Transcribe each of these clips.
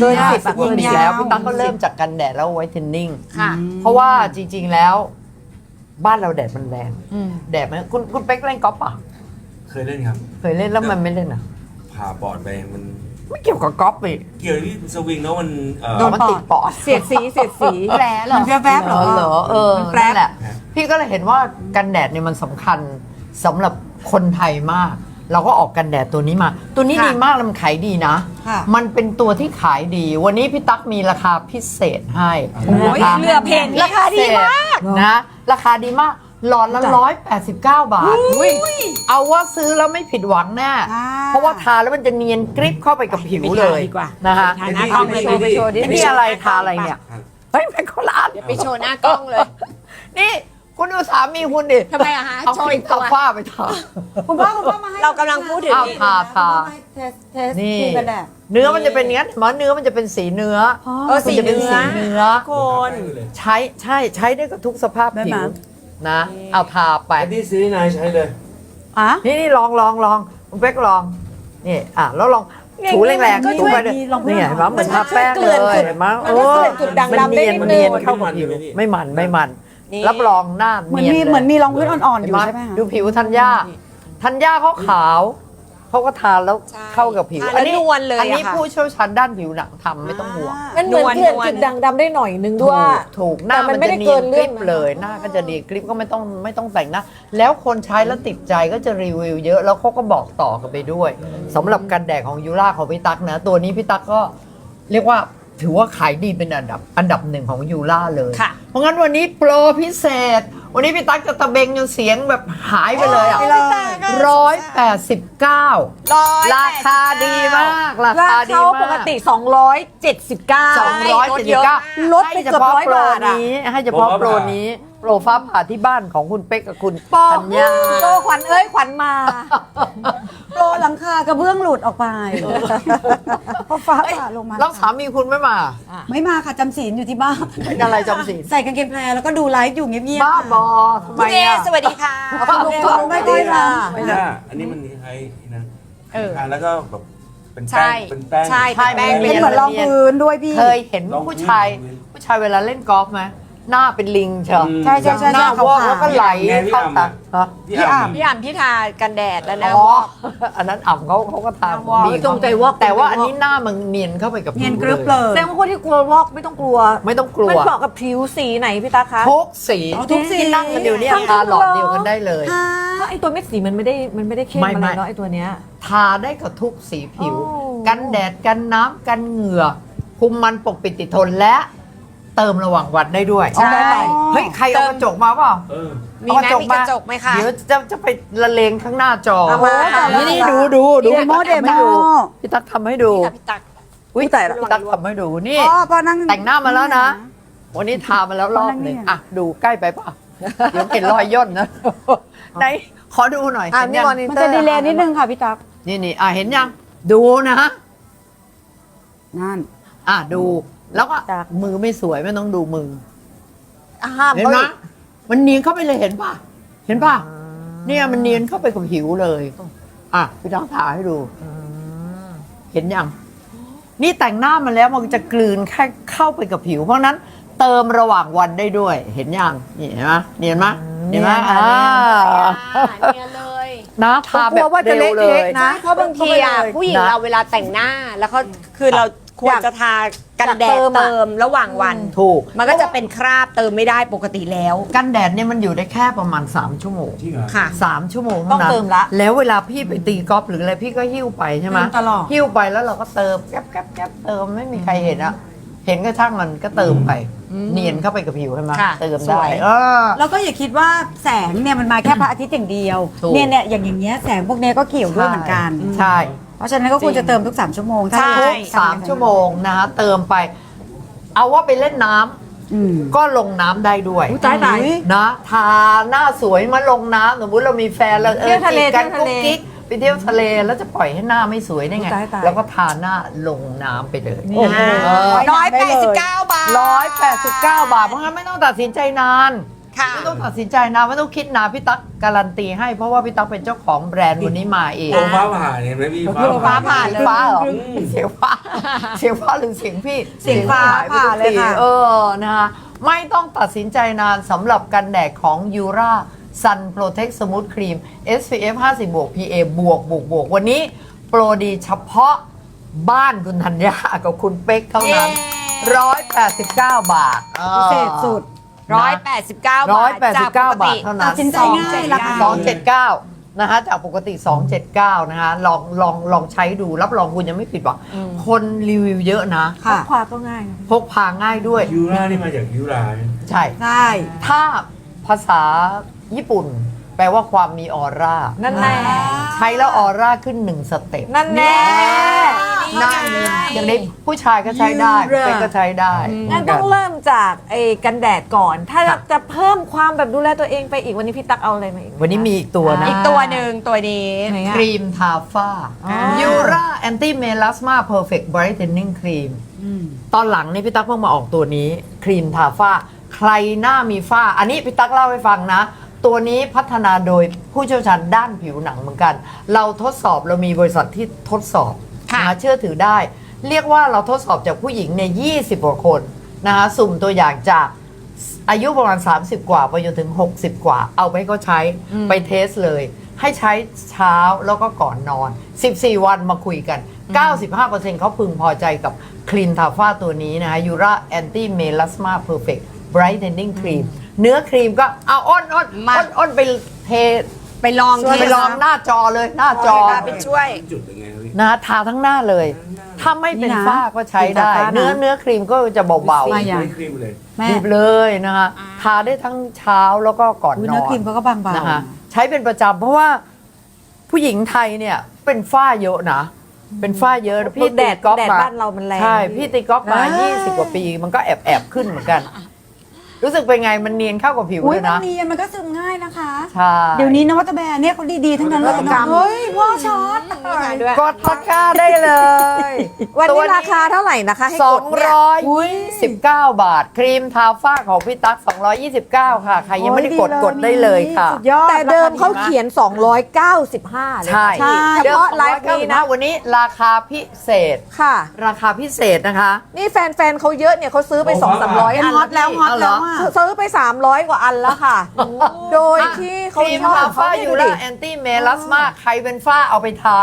เกินยาวสิบแบบยิเกิงนยาวแล้วพี่ตั๊กก็เริ่มจากกันแดดแล้วไวท์เทนนิ่งค่ะ เพราะว่าจริง ๆแล้ว บ้านเราแดดมันแรงอืมแดดมันคุณคุณเป๊กเล่นกอล์ฟป่ะเคยเล่นครับ เคยเล่นแล้วมันไม่เล่นอะผ่าปอดไปมัน ไม่เกี่ยวกับกอล์ฟอีกเกี่ยวที่สวิงแล้วมันเอ่อโดนมันติดปอดเสียดสีเสียดสีแผลเหรอมันแวบๆเหรอเหรอเออมันแปรบนั่นแหละพี่ก็เลยเห็นว่ากันแดดเนี่ยมันสำคัญสำหรับคนไทยมาก เราก็ออกกันแดดตัวนี้มา ตัวนี้ค่ะดีมากแล้วมันขายดีนะ ค่ะ มันเป็นตัวที่ขายดี วันนี้พี่ตั๊กมีราคาพิเศษให้โอ้ยนะคะเหลือเพนราคาดีมากนะ ราคาดีมากหลอดละ189บาทเอาว่าซื้อแล้วไม่ผิดหวังแน่อ่า เพราะว่าทาแล้วมันจะเนียนกริบเข้าไปกับผิวไปทาเลยดีกว่านะคะทาหน้ากล้องไปโชว์ไปโชว์ดินี่อะไรทาอะไรเนี่ยเฮ้ยเป็นคนละอันเดี๋ยวไปโชว์หน้ากล้องเลย นี่ คุณดูสามีคุณดิทำไมอะฮะเอาโชว์ครีอีมกตัทาวฝ้าไปทา คุณพ่อคุณพ่อมาให้เรากำลังพูดถึงอ้าวทาทาเทสเทสนี่ ครีมกันแดด เนื้อมันจะเป็นอย่างนั้นเห็นไหมเนื้อมันจะเป็นสีเนื้อเออสีมันจะเป็นเนื้อสีเนื้อ คน ใช้ใช่ใช้ได้กับทุกสภาพได้ผิไหม วนะเอาทาไปไอ้ที่ซีรีส์นายใช้เลย อะ นี่นี่ลองลองลองคุณเป๊กลองนี่อะแล้วลองถูแรงๆก็ถูช่วยไปเลยดีลองเพื่อนนี่เห็นไหมลองเหมือนทาแป้งเลยเห็นไหมมันก็เกลื่อนจุดด่างดำได้นิดนึงมันเนียนมันเนียนเข้ากับผิวไม่มันไม่มัน นี่ รับรองหน้าเหมือนเนียนมีเลยเหมือนมีรองพื้นอ่อนๆอเห็นยู่ไหมใช่ไหมคะ ดูผิวธัญญาธัญญาเขาขาวเขาก็ทาแล้วใช่เข้ากับผิวทาแล้วนวลเลยอันนี้อะค่ะ ผู้เชี่ยวชาญด้านผิวหนังทำไม่ต้องห่วงมันเหมือนนวลเกลื่อนนวลจุดด่างดำได้หน่อยนึงถูด้วย กถูกหน้าแต่มัมันนไม่จะได้เนีเกิยนนกเรื่ริองบนะ เลยหน้าก็จะดีกริบก็ไม่ต้องไม่ต้องแต่งหน้าแล้วคนใช้แล้วติดใจก็จะรีวิวเยอะแล้วเขาก็บอกต่อกันไปด้วยสำหรับกันแดดของยูราของพี่ตั๊กนะ ตัวนี้พี่ตั๊กก็เรียกว่า ถือว่าขายดีเป็นอันดับอันดับหนึ่งของยูราเลยค่ะเพราะงั้นวันนี้โปรพิเศษ วันนี้พี่ตั๊กจะตะเบงจนเสียงแบบหายไปเลยอะไปเลยร้อยแปดสิบเก้าร้อยราคาดีมากราราคาคาดีเขามากปกติ 279สองร้อยเจ็ดสิบเก้าลดไปเกือบร้อยบาทอะนี้ ให้เฉพาะโปรนี้โปรฟ้าผ่าที่บ้านของคุณเป๊กกับคุณปอธัญญาโตขวัญเอ้ยขวัญมา โปรหลังคากระเบื้องหลุดออกไปเพราะฟ้าผ่าลงมาแล้วสามีคุณไม่มา ไม่มาค่ะจำศีลอยู่ที่บ้านเป็นอะไรจำศีลใส่กางเกงแพรแล้วก็ดูไลฟ์อยู่เงียบๆบ้าบอทำไมคุณเออะสวัสดีค่ะคุณเอไม่ค่อยมาไม่ใช่อันนี้มันคล้ายๆนะเออทานแล้วก็แบบเป็นใช่ แป้งเป็นแป้ง ใช่ใช่แป้งเป็นเหมือนรองพื้นด้วยพี่ เคยเห็นผู้ชาย ผู้ชายเวลาเล่นกอล์ฟไหม หน้าเป็นลิงเชียวอืมใช่ใช่ใช่หน้าขาววอกๆแล้วก็ไหลไงพี่เข้าอ่ำตาอะฮะพี่พี่อ่อ่ำพี่อ่ำที่ทากันแดดแล้วนะอ๋ออันนั้นอ่ำเขาเขาก็ทาวอกดีจงใจวอกแต่ว่าจงใจวอกอันนี้หน้ามันเนียนเข้าไปกับผิวเนียนกรึบเลยแสดงว่าคนที่กลัววอกไม่ต้องกลัว ไม่ต้องกลัวมันเหมาะกับผิวสีไหนพี่ตาคะทุกสีเอาทุกสีที่นั่งกันอยู่เนี่ยทั้งทาหลอดทั้งเดียวกันได้เลยเพราะไอตัวเม็ดสีมันไม่ได้มันไม่ได้เข้มไม่อะไรไม่เนาะไอตัวเนี้ยทาได้กับทุกสีผิวโอ้กันแดดกันน้ำกันเหงื่อคุมมันปกปิดติดทนและ เติมระหว่างวันได้ด้วยใช่ เฮ้ยใครเอากระจกมาเปล่า เออ มีไหมมีกระจกไหมคะ เดี๋ยวจะจะไปละเลงข้างหน้าจอ เอามา นี่นี่ดูดูดูเดโมเดโม พี่ตั๊กทำให้ดูค่ะพี่ตัก อุ้ยแต่พี่ตั๊กทำให้ดูนี่ พ่อพ่อนั่ง แต่งหน้ามาแล้วนะ วันนี้ทามาแล้วรอบหนึ่งนั่งนี่อะ ดูใกล้ไปเปล่ะ เดี๋ยวเห็นรอยย่นนะ ไหน ขอดูหน่อยอ่าเห็นนี่ยังมอนิเตมันอจะร์ดีเลย์นิดนึงค่ะพี่ตั๊กนี่นี่อะเห็นยัง ดูนะ นั่น อะดู แล้วก็จ้ะ มือไม่สวยไม่ต้องดูมือ ห้ามเห็นเขาไหมอีกมันเนียนเข้าไปเลยเห็นป่ะ เห็นป่ะ เนี่ยมันเนียนเข้าไปกับผิวเลย อะพี่ต้องถ่ายให้ดูเห็นยัง นี่แต่งหน้ามาแล้วมันจะกลืนแค่เข้าไปกับผิว เพราะฉะนั้นเติมระหว่างวันได้ด้วย เห็นยังนี่เห็นไหมเนียนไหมเห็นไหมอ่าเนี่ยเลย นะทาแบกลัวบว่าจะเร็วเละเลเทะยนะ เพราะบางทีอะผู้หญิงนะ เราเวลาแต่งหน้าแล้วเขาคือเราควรจะทา กันแดดอยากเติมอะเติมระหว่างวัน ถูก มันก็จะเป็นคราบเติมไม่ได้ปกติแล้ว กันแดดเนี่ยมันอยู่ได้แค่ประมาณ 3 ชั่วโมงจริงเหรอ ค่ะ สามชั่วโมงต้องเท่านั้นเติมละ แล้วเวลาพี่ไปตีกอล์ฟหรืออะไรพี่ก็หิ้วไปใช่ไหมเติมตลอด หิ้วไปแล้วเราก็เติมแก๊บแก๊บแก๊บเติมไม่มีใครเห็นอะเห็นก็ช่างมันก็เติมไป เนียนเข้าไปกับผิวใช่ไหมค่ะเติมสได้วย เออ แล้วก็อย่าคิดว่าแสงเนี่ยมันมาแค่พระอาทิตย์อย่างเดียว ถูก เนี่ยเนี่ยอย่างอย่างเงี้ยแสงพวกเนี้ยก็เกี่ยวด้วยเหมือนกัน ใช่เพ ราะฉะนั้นก็ควรจะเติมทุก 3 ชั่วโมงถ้าใช่เราสามชั่วโมงนะคะเติมไป เอาว่าไปเล่นน้ำอืม ก็ลงน้ำได้ด้วยอุ๊ยตายตายนะทาหน้าสวยมาลงน้ำสมมติเรามีแฟนเราเอเที่อยวทะเลจีบกันเที่ยวทะกุ๊เลกกิ๊กไปเที่ยวทะเลแล้วจะปล่อยให้หน้าไม่สวยได้ไง อุ๊ยตายตาย แล้วก็ทาหน้าลงน้ำไปเลย โอ้โห เออ ร้อยแปดสิบเก้าบาท ร้อยแปดสิบเก้าบาท เพราะงั้นไม่ต้องตัดสินใจนาน ค่ะ ไม่ต้องตัดสินใจนะไม่ต้องคิดนะพี่ตั๊กการันตีให้ เพราะว่าพี่ตั๊กเป็นเจ้าของแบรนด์วันนี้มาเองโอ้ฟ้าผ่าเนี่ยเห็นไหมพี่ฟ้าผ่าเลยฟ้าเหรอเสียงฟ้าเสียงฟ้าหรือเสียงพี่เสียงฟ้าหายไปทุกผ่าเลยทีค่ะ เออนะคะไม่ต้องตัดสินใจนานสำหรับกันแดดของ Ura Sun Protect Smooth Cream SPF 50บวก PA บวกบวกบวกวันนี้ โปรดีเฉพาะบ้านคุณธัญญากับคุณเป๊กเท่านั้น 189 บาทพิเศษสุด ร้อยแปดสิบเก้าร้บาอยทแปดสิบเก้าบาทเท่านั้น ตัดสินใจง่ายราคา สองเจ็ดเก้านะคะจากปกติ 279 นะคะลองลองลองใช้ดูรับรองคุณยังไม่ผิดหวังคนรีวิวเยอะนะค่ะควาก็ง่ายนะพกพาง่ายด้วย ยูรานี่มาจากยูราเนี่ยใช่ใช่ถ้าภาษาญี่ปุ่น แปลว่าความมีออร่า นั่นแน่ใช้แล้วออร่าขึ้นหนึ่งสเต็ปนั่นแน่น่าเลยอย่างนี้ผู้ชายก็ใช้ได้เป็นก็ใช้ได้งั้นต้องเริ่มจากไอ้กันแดดก่อน ถ้าครับจะเพิ่มความแบบดูแลตัวเองไปอีกวันนี้พี่ตักเอาอะไรมาอีก วันนี้มีอีกตัวนะ อีกตัวหนึ่งตัวนี้ไหนคอะรีมทาฝ้าอ่ายูราแอนตี้เมลาสมาเพอร์เฟกต์บร g เทนนิ่งครีมตอนหลังนี่พี่ตั๊กเพิ่งมาออกตัวนี้ ครีมทาฝ้า ใครหน้ามีฝ้า อันนี้พี่ตั๊กเล่าให้ฟังนะ ตัวนี้พัฒนาโดยผู้เชี่ยวชาญด้านผิวหนังเหมือนกัน เราทดสอบเรามีบริษัทที่ทดสอบค่ะ นะคะเชื่อถือได้ เรียกว่าเราทดสอบจากผู้หญิงในย20กว่าคนนะคะสุ่มตัวอย่างจากอายุประมาณ 30 กว่าไปจนถึง 60 กว่า เอาไปให้เขาใช้ไปเทสเลย ให้ใช้เช้าแล้วก็ก่อนนอน 14 วันมาคุยกัน 95%เขาพึงพอใจกับคลีนทาฟ้าตัวนี้นะคะยูราแอนตี้เมลาสมาเพอร์เฟกต์ไบรท์เทนนิ่งครีม เนื้อครีมก็เอาอ้นอ้นมา อ้นอ้นไปเทไปลองไปลองหน้าจอเลยหน้าจอ ไปช่วย จุดยังไงพี่ นะทาทั้งหน้าเลย ถ้าไม่เป็นนี่นะฝ้าก็ใช้ได้ครีมทาฝ้านะ เนื้อเนื้อครีมก็จะเบามาอย่างไม่ครีมเลย แม่ๆดีบเลยนะคะทาได้ทั้งเช้าแล้วก็ก่อนอุ๊ยนเนื้ออนครีมเขาก็บางๆ นะคะใช้เป็นประจำเพราะว่าผู้หญิงไทยเนี่ยเป็นฝ้าเยอะนะ เป็นฝ้าเยอะพี่แดดตีก๊อฟแดดมาบ้านเรามันแรงใช่พี่ตีก๊อฟมา อ่า 20 กว่าปี มันก็แอบแอบขึ้นเหมือนกัน รู้สึกเป็นไงมันเนียนเข้ากับผิวอุ้เลยยมันนะ เนียนมันก็ซึม นะคะ ใช่เดี๋ยวนี้นวัตแบรนด์เนี่ยเขาดีๆทั้งนั้นเลยนวัตกรรม เฮ้ยพ่อช็อตด้วย กดตะกร้าได้เลยวันตันี้ราคาเท่าไหร่นะคะ ให้สกองดเนี่ยร้อยสิบเก้าบาท ครีมทาฝ้าของพี่ตั๊ก229 ค่ะ ใครยังไม่ได้กดกดได้เลยค่ะ สุดยอดแต่เดิมเขารคเขียน 295เลยใช่ค่ะพี่เฉเดี๋ยวพาะไลฟ์นี้นะ วันนี้ราคาพิเศษ ค่ะ ราคาพิเศษนะคะ นี่แฟนๆเขาเยอะเนี่ยเขาซื้อไป 2 3 0 0เป็นอันฮอตแล้วฮอตแล้วอะซื้อซื้อไป 300 กว่าอันแล้วค่ะ โดยที่คเขารีมชอบทาฝ้าเขายูดูราดิแอนตี้เมลาสมาใครเป็นฝ้าเอาไปทา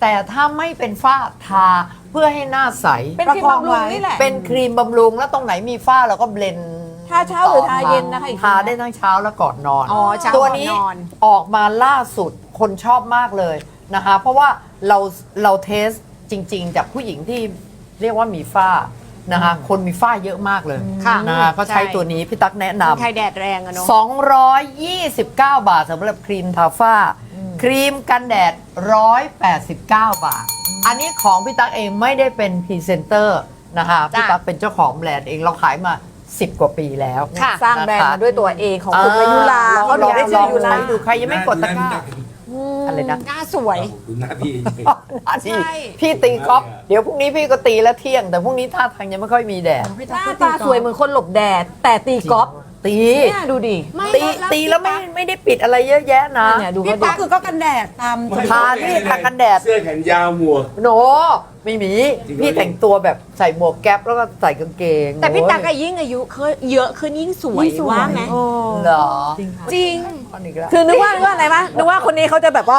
แต่ถ้าไม่เป็นฝ้าทาเพื่อให้หน้าใส เป็นครีมบำรุงนี่แหละ เป็นครีมบำรุงแล้วตรงไหนมีฝ้าเราก็เบลนด์ทาเช้าหรือทาเย็นนะคะอีกทีทาได้ทั้งเช้าและก่อนนอน อ๋อเช้าตัวก่อนนี้นอนออกมาล่าสุดคนชอบมากเลยนะคะ เพราะว่าเราเราเทสจริง ๆ จากผู้หญิงที่เรียกว่ามีฝ้า นะคะคนมีฝ้าเยอะมากเลยค่ะนะคะก็ใช้ใช่ตัวนี้พี่ตั๊กแนะนำไทยแดดแรงอะเนาะ229 บาทสำหรับครีมทาฝ้า ครีมกันแดด 189 บาท อันนี้ของพี่ตั๊กเองไม่ได้เป็นพรีเซนเตอร์นะคะจ้ะพี่ตั๊กเป็นเจ้าของแบรนด์เองเราขายมา10กว่าปีแล้วค่ะสร้างแบรนด์มาด้วยตัวเองของคุณมายุลาลองเขาลถึองงได้ลชื่อองยุลาใช้ดูใครยังไม่กดตะกร้า อะไรนะหน้าสวย ดูหน้าพี่หน้าที่ใช่ พี่ตีกอล์ฟเดี๋ยวพรุ่งนี้พี่ก็ตีแล้วเที่ยง แต่พรุ่งนี้ท่าทางยังไม่ค่อยมีแดดหน้าตาสวยเหมือนคนหลบแดด แต่ตีกอล์ฟตีเนี่ยดูดิตีตีแล้วไม่ไม่ได้ปิดอะไรเยอะแยะนะเนี่ยดูพี่เขาตั๊ดิกคือก็กันแดดตามทาที่ทากันแดดเสื้อแขนยาวหมวกโน ไม่มี จริงเหรอ พี่แต่งตัวแบบใส่หมวกแก๊ปแล้วก็ใส่กางเกงแต่พี่ตักโอ้ก็ยิ่งอายุเคยเยอะขึ้นยิ่งสวยว่าไหมโอ้ยเหรอจริง อันนี้ก็คือนึกว่านึกว่าอะไรปะนึกว่าคนนี้เขาจะแบบว่า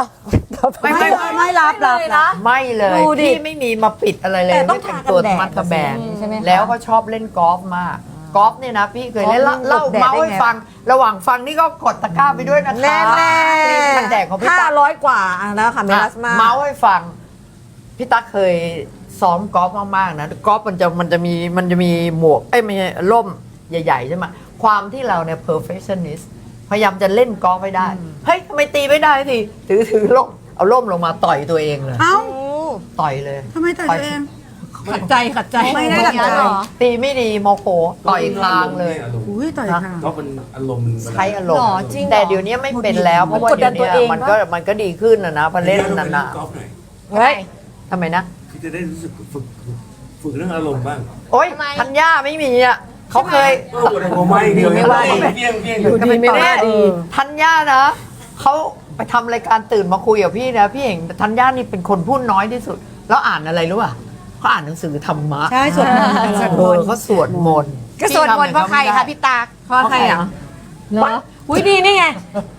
ไม่ไม่ไม่ไม่รับรับเลยรันะบไม่เลยดูดิพี่ไม่มีมาปิดอะไรเลยแต่ต้องไม่แต่งทากันตัวแดด มัดทะแบนใช่ไหมคะ แล้วก็ชอบเล่นกอล์ฟมากกอล์ฟเนี่ยนะ พี่เคยเล่นกอล์ฟเล่าหลบแดดเมาส์ได้ให้ไง ฟัง ระหว่างฟังนี่ก็กดตะกร้าไปด้วยนะคะแน่แน่ครีมกันแดดของพี่ห้าตั๊ก ร้อยกว่าอะแล้วค่ะเมลัสมา เมาส์ให้ฟัง พี่ตั๊กเคยซ้อมกอล์ฟมากๆนะกอล์ฟมันจะมันจะมีมันจะมีหมวกเอ้ยไม่ใช่ร่มใหญ่ ๆ ใช่ไหมความที่เราเนี่ย perfectionist พยายามจะเล่นกอล์ฟให้ได้ เฮ้ยทำไมตีไม่ได้ทีถือถือร่มเอาร่มลงมาต่อยตัวเองเลย เอ้าต่อยเลยทำไมต่อยตัวเอง ขัดใจขัดใจไม่ได้ขัดใจเหรอตีไม่ดีโมโหต่อยคางเลย อุ้ยต่อยค่ะเพราะมันอารมณ์มันใช้อารมหรณ์อจริงเหรอแต่เดี๋ยวนี้ไม่เป็นแล้ว เพราะว่ามันกดดัเดี๋ยนวตัวนี้เองมันก็มันก็ดีขึ้นนะนะพอเล่นนานกอล์ฟหน่อยเฮ้ยๆ ทำไมนะ คือจะได้รู้สึกฝึกฝึกเรื่องอารมณ์บ้างโอ๊ยทำไมธัญญาไม่มีอะเขาเคย ก็ปวดหัวไม่เดียวไม่ว่าดีเพี้ยงเพี้ยงอยู่ดีไม่ว่าดีธัญญานะเขาไปทำรายการตื่นมาคุยกับพี่นะ พี่เองธัญญานี่เป็นคนพูดน้อยที่สุด แล้วอ่านอะไรรู้ป่ะเขาอ่านหนังสือธรรมะใช่สวดมนต์กันเอเราอเขาสวดมนต์ก็สวดมนต์เพราะใครคะพี่ตักเพราะใครอะ เหรออุ้ยดีนี่ไง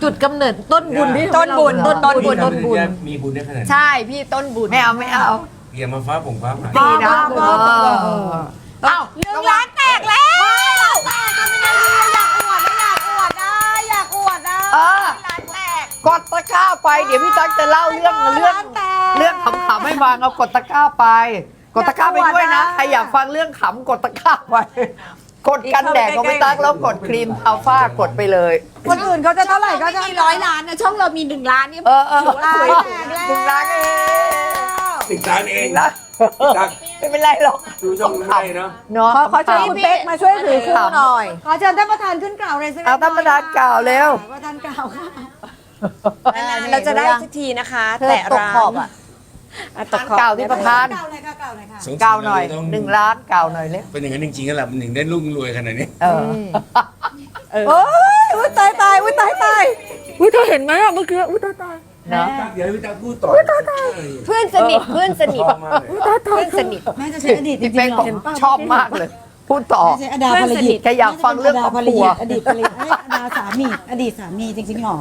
จุดกำเนิดต้นบุญที่ต้นบุญ ต้นต้นบุญต้นบุญ มีบุญได้ขนาดนี้ใช่พี่ต้นบุญไม่เอาไม่เอาอย่ามาฟ้าผงฟ้าผ่า ดีนะบ้าบ้าบ้าเออเอ้าหนึ่งล้านแตกแล้วเออ ล้านแตก กดตะกร้าไปเดี๋ยวพี่ตั๊กจะเล่าเรื่องเรื่องเรื่องขำๆให้ฟังเอากดตะกร้าไป กดตะกร้าไปด้วยนะใครอยากฟังเรื่องขำกดตะกร้าไป กดกันแดดของพี่ตั๊กแล้วกดครีมอัลฟากดไปเลย คนอื่นเขาจะเท่าไหร่ก็ไม่จะมีร้อยล้านนะช่องเรามีหนึ่งล้านนี่เออเออถืว่าสวยหนึ่งล้านเองติดตามเองนะตักไม่เป็นไรหรอกดูช่องได้เนาะเนาะขอขอเชิญคุณเป๊กมาช่วยถือคู่หน่อย ขอเชิญท่านประธานขึ้นกล่าวเลยสิเอาท่านประธานกล่าวเร็ว ประธานกล่าวค่ะเราจะได้สักทีนะคะ เธอแต่ตกร้านขอบอะ อะตกขอบกล่าวที่ประธานกล่าวหน่อยค่ะกล่าวหน่อยค่ะกล่าวหน่อยหนึ่งล้านกล่าวหน่อยเลยเป็นอย่างนั้นจริงๆก็แหละมันถึงได้รุ่งรวยขนาดนี้ เออเออโอ้ยอุ้ยตายตายอุ้ยตายตายอุ้ยเธอเห็นไหมอะเมื่อกี้อุ้ยตายตายเนาะตักเดี๋ยวให้พี่ตักพูดต่อเพื่อนสนิทเพื่อนสนิทชอบมากเลยตายตายเพื่อนสนิท แม่จะใช้อดีตจพี่ริเป๊กงๆหรบออกชอบมากเลย พูดต่อไม่ใช่อดาภรรยิตแกอยากฟังเรื่องครอบครัว อดีตภรรยาเอ้ยอดาสามี อดีตสามีจริงๆหรอ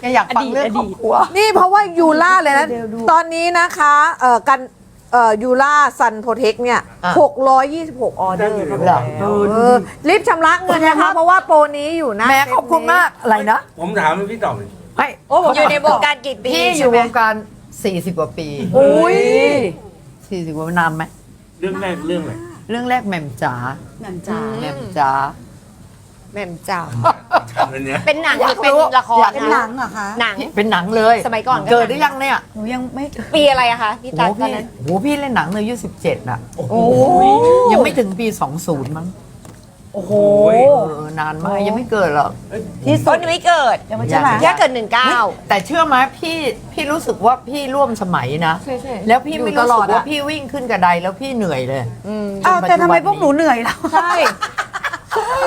แกอยากฟังเรื่องครอบครัว นี่เพราะว่ายูล่าเลยนะเดี๋ยวดูตอนนี้นะคะเอ่อกันเอ่อยูล่าซันโปรเทคเนี่ย อะ626 ออเดอร์เข้าไปเหรอแล้วเออรีบชำระเงินนะคะ เพราะว่าโปรนี้อยู่นะแม่ขอบคุณมากอะไรนะผมถามให้พี่ตอบเลยไม่อยู่ในวงการกี่ปีพี่อใช่ยู่ไหมวงการ 40 กว่าปี อุ้ย40 กว่านานไหมเรื่องแรกเรื่องอะไรเรื่องแรกแหม่มจ๋าแหม่มจ๋าแหม่มจ๋า แม่มเจ้าชันอันเนี้ยเป็นหนังหรือเป็นละครเป็นหนังเหรอคะหนัง เป็นหนังเลยสมัยก่อนก็ เกิดได้ยังเนี่ยหนูยังไม่ปีอะไรอะคะพี่โอ้ตั๊กโหตอนพี่นั้น โอ้โหพี่เล่นหนังเลยอายุ17น่ะโอ้โห ยังไม่ถึงปี20มั้งโอ้โหเออนานมากยังไม่เกิดหรอกที่สุต้ดนไม่เกิดยังไม่ใช่ไหมย่าเกิดหนึ่งเก้า แต่เชื่อไหมพี่พี่รู้สึกว่าพี่ร่วมสมัยนะใช่ใช่แล้วพี่ไม่อยู่ตรู้ลสึอดกว่าอะพี่วิ่งขึ้นกระไดแล้วพี่เหนื่อยเลย อ้าวแต่ทำไมพวกหนูเหนื่อยล่ะใช่ทำ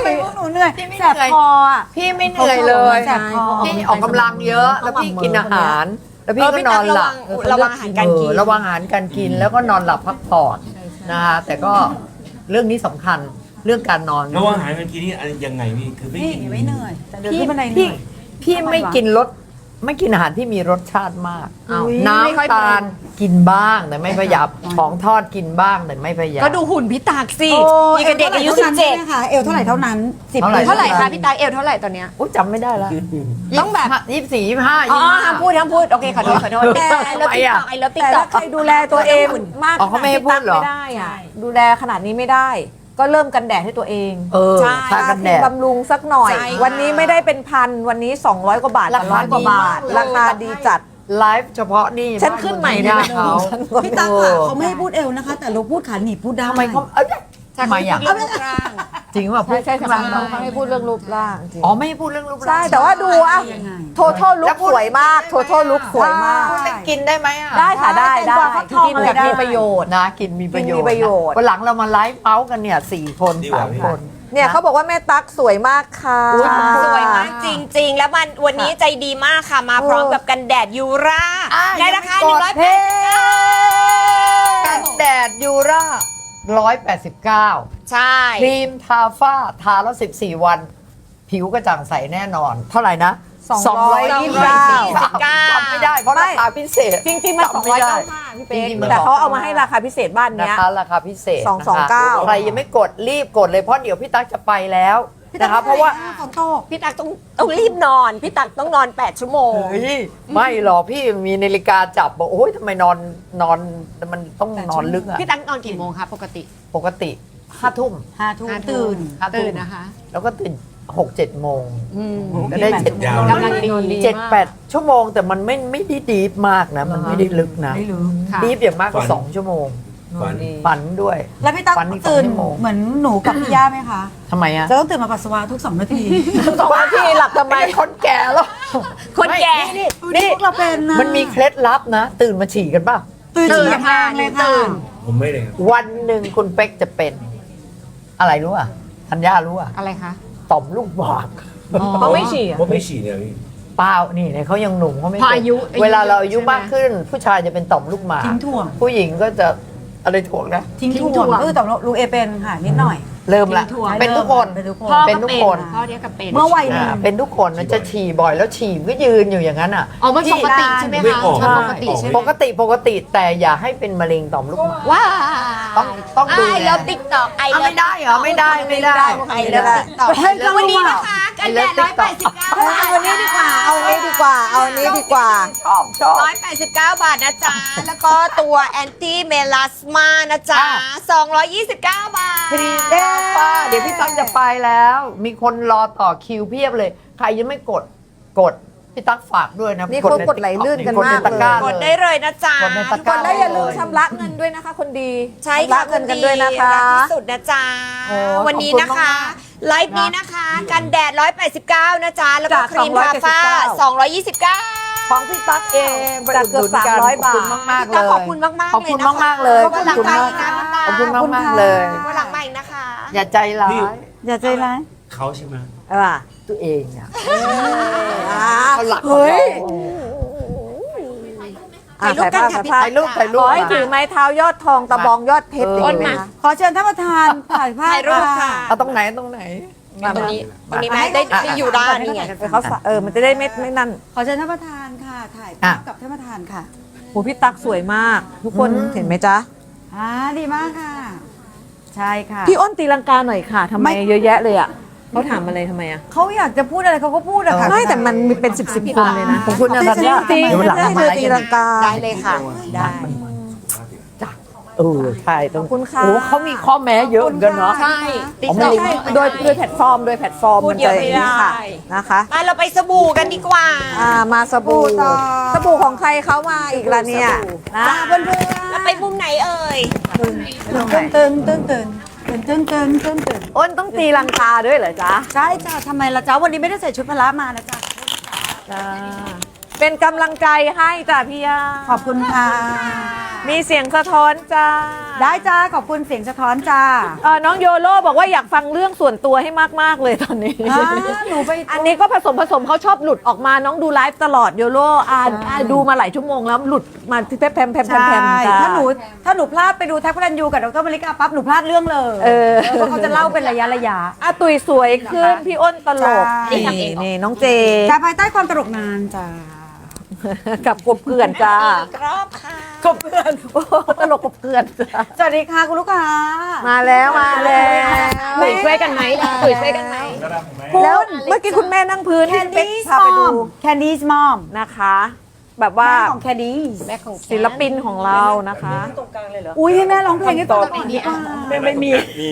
ไมพวกหนูเหนื่อยพี่ไม่แสเหนื่บอย คออะ พี่ไม่เหนื่อยเลยแสบคอพี่ออกกำลังเยอะ แล้วพี่กินอาหาร แล้วพี่เออก็พี่นตั๊อกนหลับระวังระวังอาหารการกิน เออระวังอาหารการกินแล้วก็นอนหลับพักผ่อนนะคะแต่ก็เรื่องนี้สำคัญเรื่องการนอน แล้วอาหารเมื่อกี้นี่อะไรยังไงพี่คือไม่พี่กินไม่เหนื่อยแต่เดินพี่ขึ้นบันไดเหพี่นื่อย พี่ไม่กินรส ไม่กินอาหารที่มีรสชาติมากอ้าวไม่ค่อยน้ำตาลกินบ้างแต่ไม่พยายามของทอดกินบ้าง แต่ไม่พยายาม ก็ดูหุ่นพี่ตักสิโอ้นี่กับเด็กอายุสิบเจ็ดค่ะเอวเท่าไหร่เท่านั้นสิบเท่าไหร่ เท่าไหร่คะพี่ตักเอวเท่าไหร่ตอนเนี้ยอุ้ยจำไม่ได้แล้วต้องแบบยี่สิบสี่ยี่สิบห้าอ๋อยี่สิบห้ามพูดห้ามพูดโอเคขอโทษขอโทษแต่ไอเลิฟทำไมติ๊กอะต็อกไอเลิฟติ๊กแต่ต็อถ้าก ใครดูแลตัวเองมากอ๋อเขาไม่ให้พูดเหรอไม่ได้อะดูแลขนาดนี้ไม่ได้ ก็เริ่มกันแดดให้ตัวเองเออใช่ ทากันแดด บำรุงสักหน่อย ใช่วันนี้ไม่ได้เป็นพัน วันนี้ 200 กว่าบาทรากับคาร้อยกว่าดีบามากทเลย ราคาดีจัด ไลฟ์เฉพาะนี่ฉันขึ้นใหม่ได้ได้ไหมเขาพี่ตั๊กอะเขาไม่ให้พูดเอวนะคะ แต่เราพูดขาหนีบพูดได้ทำไมเขาเอ้ยทำไมอะเรื่องรูปร่าง จริงว่าพูใช่ดใช่ข้างใช่ล่างเขาให้พูดเรื่องรูปร่างจริงอ๋อไม่ให้พูดเรื่องรูปร่าง ใช่แต่ว่าดูอะยังไง โททอลุกสวยมาก โททอลุกสวยมากพูดเรื่องกินได้ไหมอะ ได้ค่ะได้ได้ฟักทองกินอะไรแบบได้มีประโยชน์นะ กินมีประโยชน์กินมีประโยชน์ วันหลังเรามาไลฟ์เมาส์กันเนี่ยสี่คนสามคน เนี่ยเขาบอกว่าแม่ตั๊กสวยมากค่ะ อุ๊ยขอบคุณสวยมากจริง ๆ แล้วมันวันนี้ใจดีมากค่ะมาพร้อมกับกันแดดยูราอะในราคายังไม่กด100เพกันแดดยูรา ร้อยแปดสิบเก้าใช่ ครีมทาฝ้าทาแล้ว 14 วัน ผิวกระจ่างใสแน่นอน เท่าไหร่นะ229จำไม่ได้เพราะราคาพิเศษจริงๆมันจำไม่ได้ 295พี่เป๊กจริงๆมันแต่เขาเอามาให้ราคาพิเศษบ้านนะเนี้ยคะราคาพิเศษสองสองเก้านะคะใครยังไม่กดรีบกดเลยเพราะเดี๋ยวพี่ตั๊กจะไปแล้ว นะคะเพราะว่าฝนตกพี่ตักต้องต้องรีบนอน พี่ตักต้องนอน 8 ชั่วโมง เฮ้ยไม่หรอกพี่มีนาฬิกาจับบอกโอ้ยทำไมนอนนอนมันต้องนอนลึกอะพี่ตักนอนกี่โมงคะปกติปกติห้าทุ่ม ห้าทุ่มห้าทุ่มตื่น ห้าทุ่ม ตื่นนะคะ แล้วก็ตื่นหกเจ็ดโมง อืม ก็ได้เจ็ดยาว กำลังดี เจ็ดแปดชั่วโมงแต่มันไม่ไม่ได้ดีฟมากนะ มันไม่ได้ลึกนะ ไม่รู้ ค่ะ ดีฟอย่างมากก็ฝัน สองชั่วโมง ฝัน ฝันด้วย แล้วพี่ตั๊กฝันอีกสองตื่นชั่วโมง เหมือนหนูกับพี่ย่าไหมคะ ทำไมอะจะต้องตื่นมาปัสสาวะทุกสองนาทีสองนาทีหลับทำไมไม่คนแก่แล้ว คนแก่นี่นี่นี่พวกเราเป็นนะมันมีเคล็ดลับนะ ตื่นมาฉี่กันป่ะ ตื่นตื่นอย่างแรงเลยตื่ค่ะนผมไม่เลยครับวันหนึ่งคุณเป๊กจะเป็น อะไรรู้อะทธัญญารู้อะอะไรคะต่อมลูกหมากเขาไม่ฉี่อะว่าไม่ฉี่เนี่ยพี่เปล่านี่เนี่ยเขายังหนุ่มเขาไม่พอเป็นอายุอายุเวลาเราอายุใช่ไหม มากขึ้น ผู้ชายจะเป็นต่อมลูกหมากทิ้งถ่วง ผู้หญิงก็จะ อะไรถ่วงนะ ทิ้งทิ้งถ่วงถ่วงก็คือแต่ลุงเอเป็นค่ะนิดหน่อย เริ่มละทิ้งถ่วงเป็นทุกคนเป็นทุกคน พ่อเป็นก็ทุกเป็นคน พ่อเรียกกับเป็นเมื่อวัยหนึ่ง อ่าเป็นทุกคนนะจะฉี่บ่อยแล้วฉี่มันก็ยืนอยู่อย่างนั้นอะอ๋อมันปกติใช่ไหมไม่คะออกใช่ปกติใช่ไหมปกติปกติแต่อย่าให้เป็นมะเร็งต่อมลูกหมาก ว้าต้องต้องดูไอแลเลิฟติ๊กต็อกไออะเลิฟ ไม่ได้เหรอไม่ได้ไม่ได้ไอเลิฟติ๊กต็อกให้จังหวะวันนี้นะคะกันแดดร้อยแปดสิบเก้าบาท เอาวันนี้ดีกว่า เอาวันนี้ดีกว่า เอาวันนี้ดีกว่า ชอบชอบร้อยแปดสิบเก้าบาทนะจ๊ะ แล้วก็ตัวแอนตี้เมลาสมานะจ๊ะ อะสองร้อยยี่สิบเก้าบาท พรีเด้ป้าเดี๋ยวพี่ตั๊กจะไปแล้ว มีคนรอต่อคิวเพียบเลย ใครยังไม่กดกดพี่ตั๊กฝากด้วยนะนี่เขาใกดไหลลื่นกันกดในมากตะกร้ากดเลได้ยเลยนะจ๊ะกดในตะกกร้าดแล้วอย่าลืมชำระเงินด้วยนะคะ คนดีใช่ค่ะรับเงินกันด้วยนะคะ รักที่สุดนะจ๊ะโอ้วันนี้นะคะขอบคุณมากไลฟ์นี้นะคะ กันแดด 189 นะจ๊ะ แล้วก็จากครีมทาฝ้า 229 ของพี่ตั๊กเองไปจากเกือบดหนุนน300ขอบคุณมากๆเลยขอบคุณมากๆขอบคุณเลยนะคะมากๆเลยขอบคุณหลังไมค์นะขอบคุณน้ำตามากมากๆเลยวันหลังใหม่นะคะ อย่าใจร้ายอย่าใจร้ายเขาใช่ไหมอะตัวเองอะอะเขาหลักของเฮ้ยเราอะถ่ายรูปกันค่ะถ่ายถ่ายรูปถ่ายรูขปอให้ถือไม้เท้ายอดทองตะบองยอดเพชรอย่างนี้ไหมมาคะขอเชิญท่านประธานถ่ายภาพถ่ายรูปค่ะเอาตรงไหนตรงไหน ตรงนี้ตรงนี้ไหมได้ได้อยู่ด้านนี่ไงเขาสะเออมันจะได้ไม่ไม่นั่น ขอเชิญท่านประธานค่ะ ถ่ายภาอะพกับท่านประธานค่ะโหพี่ตั๊กสวยมาก ทุกคนเห็นไหมจ๊ะอ่าดีมากค่ะ ใช่ค่ะพี่อ้นตีลังกาหน่อยค่ะทำไมไม่เยอะแยะเลยอะเขาถามอะไรทำไมอะเขาอยากจะพูดอะไรเขาก็พูดอะค่ะไม่แต่มันมีเป็นสิบสิบคนเลยนะขอบคุณนะธัญญาจริงเดี๋ยวหลังให้มาเธอไลฟ์ตีกันลังกาได้เลยค่ะได้จ้ะ เออใช่ต้องคุณค่ะโเขามีข้อแม้เยอะเหมือนกันเนาะใช่ติ๊ต็อโดยโดยแพลตฟอร์มโดยแพลตฟอร์มมันเยอะไม่ได้นะคะมาเราไปสบู่กันดีกว่าอ่ามาสบู่สบู่ของใครเขามาอีกละเนี่ยนะเพื่อนๆแล้วไปมุมไหนเอ่ยตึงตึงตึงตื่นตื่นตื่นตื่นตื่นอ้นต้องตีลังกาด้วยเหรอจ๊ะใช่จ้ะทำไมล่ะจ๊ะวันนี้ไม่ได้ใส่ชุดพละมานะจ๊ะจ้าเป็นกำลังใจให้จ้ะพี่ยาขอบคุณค่ะ มีเสียงสะท้อนจ้าได้จ้าขอบคุณเสียงสะท้อนจ้าเออน้องโยโร่บอกว่าอยากฟังเรื่องส่วนตัวให้มากๆเลยตอนนี้ อ่าหนูไปอันนี้ก็ผสมผสมเขาชอบหลุดออกมาน้องดูไลฟ์ตลอดโยโร่อ่านอ่านดูมาหลายชั่วโมงแล้วหลุดมาที่แพมแพมแพมแพใช่มจ้าถ้าหนูถ้าหนูพลาดไปดูแท็กพลันยูกับดรมาริกาปั๊บหนูพลาดเรื่องเลยเออ เพราะเขาจะเล่าเป็นระยะระยะ อาตุยสวยขึ้น พี่อ้นตลกใช่ นี่นี่น้องเจ แต่ภายใต้ความตลกนานจ้า กับกบเกลื่อนจ้ากรอบค่ะ กบเกลื่อนโอ้ตลกกบเกลื่อนจ้าสวัสดีค่ะคุณลูกค้ามาแล้วมาแล้วตุ๋ยช่วยกันไหมตุ๋ยช่วยกันไหมแล้วเมื่อกี้คุณแม่นั่งพื้นแคที่นเป๊กดี้พาไปดูแคนดี้มอมนะคะ แบบว่าแม่ของแคนดี้แม่ของศิลปินของเรานะคะอุ้ยให้แม่ร้องเพลงให้ฟังหน่อยดีกว่าไม่มีมี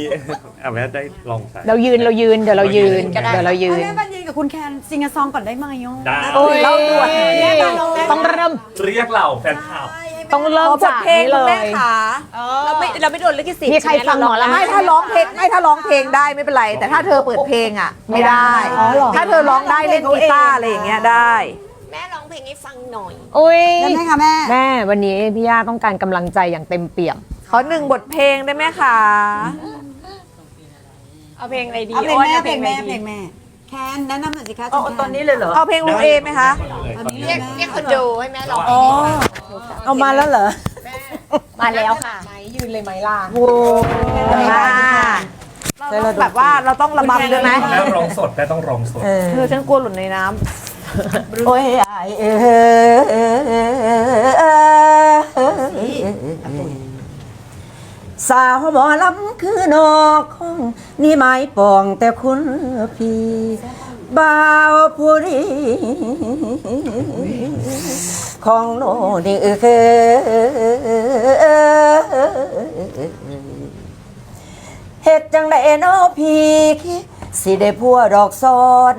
อะแม่ได้ลองใส่เรายืนเรายืนเดี๋ยวเรายืนก็ได้เดี๋ยวเรายืนให้แม่บรรยายกับคุณแคนซิง a ซองก่อนได้ไหมอะได้โอ้ยเล่าด่วนต้องเริ่มเรียกเราแฟนข่าวต้องเริ่มขอบทจากเพลงนี้เลคุณแม่ยขาเราไม่เราไม่โดนลิขสิทธิ์มีใครฟังหมอลำไม่ถ้าร้องเพลงไม่ถ้าร้องเพลงได้ไม่เป็นไร แต่ถ้าเธอเปิดเพลงอะ ไม่ได้อ๋อเหรอถ้าเธอร้องได้เล่นกีตาร์อะไรอย่างเงี้ยได้แม่ร้อง เพลงให้ฟังหน่อย อุ้ยได้ไหมคะแม่ แม่วันนี้พี่ย่าต้องการกำลังใจอย่างเต็มเปี่ยม ขอหนึ่งบทเพลงได้ไหมคะ เอาเพลงอะไรดีเอาเพลงอ้นแม่อาเพลงแม่อะไรเพลดีงแม่ แคนแนะนำหน่อยสิคะเอาตอนนี้เลยเหรอ เอาเพลงลุงเอไหมคะเรียกเรียกคนดูให้แม่ร้องอ๋อ เอามาแล้วเหรอมาแล้วค่ะยืนเลยไหมล่ะ โอ้มาเราต้องแบบว่าเราต้องระบำด้วยไหมแม่ร้องสดแม่ต้องร้องสดเธอฉันกลัวหล่นในน้ำ โอ้ยไอเอสาวหมอลำคือนอกห้องนี่ไม้ปองแต่คุณพี่บ่าวผู้ดีของโนนี่คือเฮ็ดจังไดเนาะพี่สิได้พัวดอกซ้อน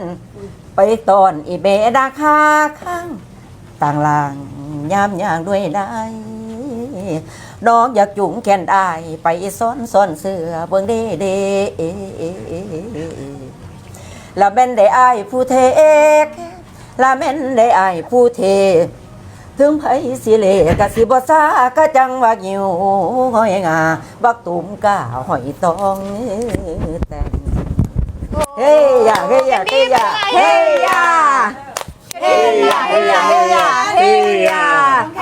ไปตอนอีเบดาคาข้างต่างลางยามย่างด้วยได้น้องอยากจุงแขนได้ไปซ้อนซ้อนเสือเบิ่งเด้เด้ละแม่นได้อายผู้เทกละแม่นได้อายผู้เท ถึงไผสิเลกะสิบ่ซากะจังว่าหิวหอยงาบักตุ่มก้าหอยตองแต่ง เฮ้ยอย่าเฮ้ยอย่าเฮ้ยอย่าเฮียเฮียเฮียเฮียเฮียแค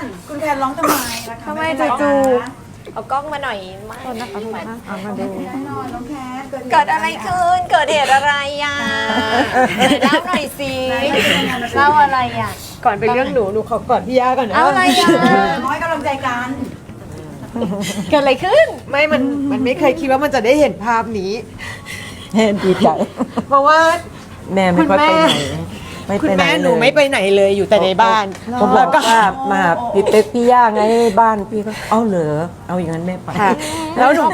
นคุณแคนร้องทำไมล่ะคะทำไมจู่เอากล้องมาหน่อยมาๆเอามาดูนอนน้องแคนเกิดอะไรขึ้นเกิดเหตุอะไรอะเล่าหน่อยสิเล่าอะไรอะก่อนไปเรื่องหนูหนูขอกอดพี่ย่าก่อนนะเอาอะไรอะน้อยกำลังใจกันเกิดอะไรขึ้น ไม่มันมันไม่เคยคิดว่ามันจะได้เห็นภาพนี้ ดีใจ เพราะว่า แม่ไม่ค่อยไปไหนไม่คุณไปไหนแม่หเลนูยไม่ไปไหนเลยอยู่แต่ในบ้านผมบอกว่ามาพี่เป๊กพี่ย่าไงบ้านพี่ก็เอาเหรอเอาอย่างนั้นแม่ไปค่ะแล้วหนู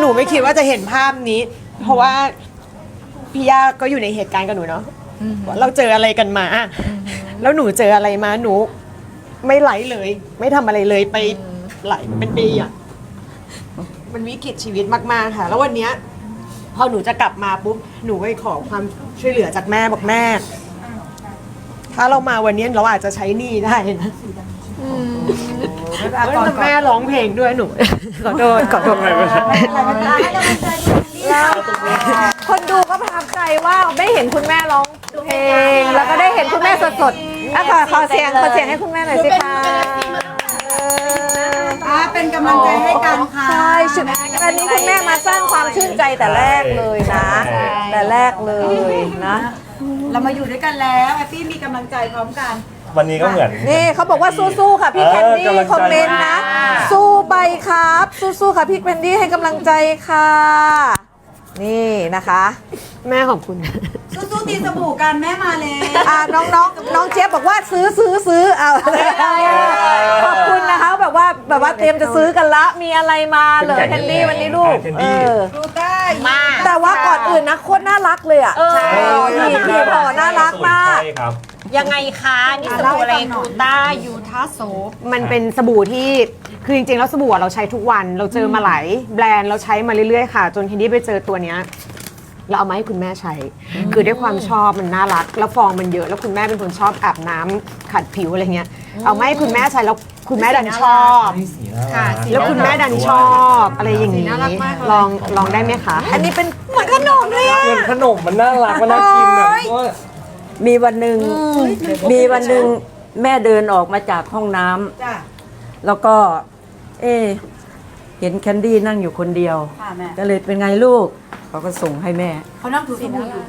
หนูไม่คิดว่าจะเห็นภาพนี้ เพราะว่าพี่ย่าก็อยู่ในเหตุการณ์กับหนูเนาะว่าเราเจออะไรกันมา แล้วหนูเจออะไรมาหนู ไม่ไหลเลย ไม่ทำอะไรเลยไปไหลเป็นปีอะมันวิกฤตชีวิตมากๆค่ะ แล้ววันเนี้ย พอหนูจะกลับมาปุ๊บหนูไปขอความช่วยเหลือจากแม่บอกแม่ ถ้าเรามาวันนี้เราอาจจะใช้หนี้ได้นะแล้วแต่แม่ร้องเพลงด้วยหนู ขอโทษขอโทษคนดูก็ประทับใจว่าได้เห็นคุณแม่ร้องเพลง แล้วก็ได้เห็นคุณแม่สดๆอะขอขอเสียงขอเสียงให้คุณแม่หน่อยสิคะ อ่าเป็นกำลังใจให้กันค่ะ ใช่ชุด อันนี้คุณแม่มาสร้างความชื่นใจแต่แรกเลยนะแต่แรกเลยนะ เรามาอยู่ด้วยกันแล้วแฮปปี้มีกำลังใจพร้อมกัน วันนี้ก็เหมือน นี่เขาบอกว่าสู้ๆค่ะพี่เออแคนดี้กำลังใจ คอมเมนต์นะสู้ไปครับ สู้ๆค่ะพี่แคนดี้ให้กำลังใจค่ะ นี่นะคะ แม่ขอบคุณ สู้ๆตีสบู่กันแม่มาเลยอ่าน้องน้องน้องเจี๊ยบบอกว่าซื้อซื้อซื้อเอาขอบคุณนะคะ แบบว่าแบบว่าเตรียมจะซื้อกันละ มีอะไรมาเหรอแคนดี้วันนี้ลูกแคนเอดี้อดูได้มา แต่ว่าก่อนอื่นนะโคตรน่ารักเลยอะเออพี่พี่พอน่ารักมากใช่ครับยังไงคะนี่สบู่อะไรกูต้ายูทาโซฟมันเป็นสบู่ที่คือจริงๆ แล้วสบู่อะเราใช้ทุกวัน เราเจอมาหลายแบรนด์เราใช้มาเรื่อยๆ ค่ะ จนทีนี้ไปเจอตัวเนี้ย เราเอามาให้คุณแม่ใช้ คือด้วยความชอบมันน่ารัก แล้วฟองมันเยอะ แล้วคุณแม่เป็นคนชอบอาบน้ำขัดผิวอะไรเงี้ย เอามาให้คุณแม่ใช้แล้วคุณแม่ดันชอบค่ะแล้วคุณแม่ดันชอบอะไรอย่างนี้ลองลองได้ไหมคะ อันนี้เป็นเหมือนขนมเลยอะเหมือนขนมมันน่ารักมันน่ากินแบบว่ามีวันหนึ่งมีวันหนึ่งแม่เดินออกมาจากห้องน้ำจ้ะแล้วก็ เอ๊ะ เห็นแคนดี้นั่งอยู่คนเดียว ค่ะแม่ก็เลยเป็นไงลูกเขาก็ส่งให้แม่ เขานั่งถูสบู่อยู่